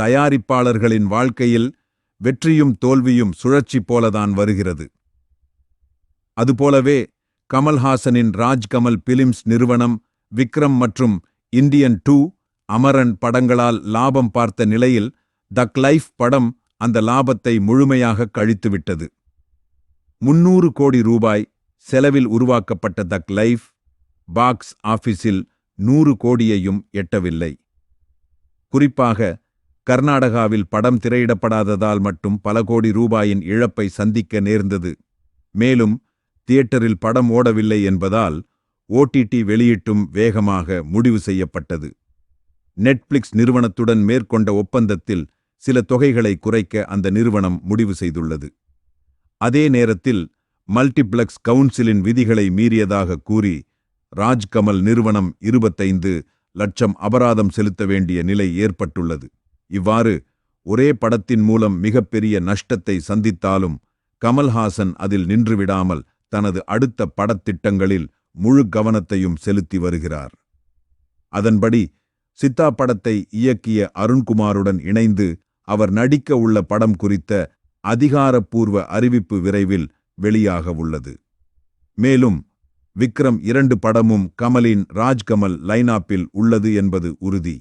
தயாரிப்பாளர்களின் வாழ்க்கையில் வெற்றியும் தோல்வியும் சுழற்சி போலதான் வருகிறது. அதுபோலவே கமல்ஹாசனின் ராஜ்கமல் பிலிம்ஸ் நிறுவனம் விக்ரம் மற்றும் இந்தியன் டூ அமரன் படங்களால் லாபம் பார்த்த நிலையில் தக் லைஃப் படம் அந்த லாபத்தை முழுமையாக கழித்துவிட்டது. முன்னூறு கோடி ரூபாய் செலவில் உருவாக்கப்பட்ட தக் லைஃப் பாக்ஸ் ஆபீஸில் நூறு கோடியையும் எட்டவில்லை. குறிப்பாக கர்நாடகாவில் படம் திரையிடப்படாததால் மட்டும் பல கோடி ரூபாயின் இழப்பை சந்திக்க நேர்ந்தது. மேலும் தியேட்டரில் படம் ஓடவில்லை என்பதால் ஓடிடி வெளியிட்டும் வேகமாக முடிவு செய்யப்பட்டது. நெட்ஃபிளிக்ஸ் நிறுவனத்துடன் மேற்கொண்ட ஒப்பந்தத்தில் சில தொகைகளை குறைக்க அந்த நிறுவனம் முடிவு செய்துள்ளது. அதே நேரத்தில் மல்டிப்ளெக்ஸ் கவுன்சிலின் விதிகளை மீறியதாக கூறி ராஜ்கமல் நிறுவனம் இருபத்தைந்து லட்சம் அபராதம் செலுத்த வேண்டிய நிலை ஏற்பட்டுள்ளது. இவ்வாறு ஒரே படத்தின் மூலம் மிகப்பெரிய நஷ்டத்தை சந்தித்தாலும் கமல்ஹாசன் அதில் நின்றுவிடாமல் தனது அடுத்த படத்திட்டங்களில் முழு கவனத்தையும் செலுத்தி வருகிறார். அதன்படி சித்தா படத்தை இயக்கிய அருண்குமாருடன் இணைந்து அவர் நடிக்க உள்ள படம் குறித்த அதிகாரப்பூர்வ அறிவிப்பு விரைவில் வெளியாக உள்ளது. மேலும் விக்ரம் இரண்டு படமும் கமலின் ராஜ்கமல் லைனாப்பில் உள்ளது என்பது உறுதி.